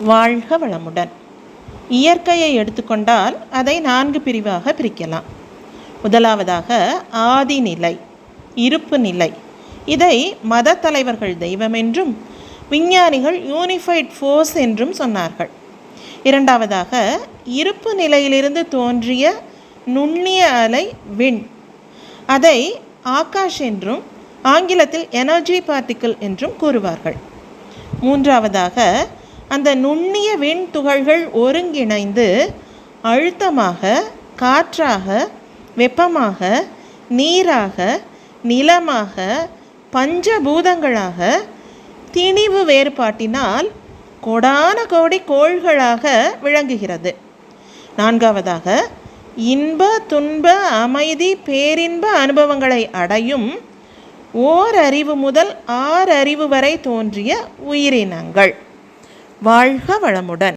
வாழ்க வளமுடன். இயற்கையை எடுத்துக்கொண்டால் அதை நான்கு பிரிவாக பிரிக்கலாம். முதலாவதாக ஆதிநிலை இருப்பு நிலை. இதை மத தலைவர்கள் தெய்வம் என்றும் விஞ்ஞானிகள் யூனிஃபைட் ஃபோர்ஸ் என்றும் சொன்னார்கள். இரண்டாவதாக இருப்பு நிலையிலிருந்து தோன்றிய நுண்ணிய அலை விண். அதை ஆகாஷ் என்றும் ஆங்கிலத்தில் எனர்ஜி பார்ட்டிக்கிள் என்றும் கூறுவார்கள். மூன்றாவதாக அந்த நுண்ணிய வெண் துகள்கள் ஒருங்கிணைந்து அழுத்தமாக காற்றாக வெப்பமாக நீராக நிலமாக பஞ்சபூதங்களாக திணிவு வேறுபாட்டினால் கொடான கோடி கோள்களாக விளங்குகிறது. நான்காவதாக இன்ப துன்ப அமைதி பேரின்ப அனுபவங்களை அடையும் ஓரறிவு முதல் ஆறறிவு வரை தோன்றிய உயிரினங்கள். வாழ்க வளமுடன்.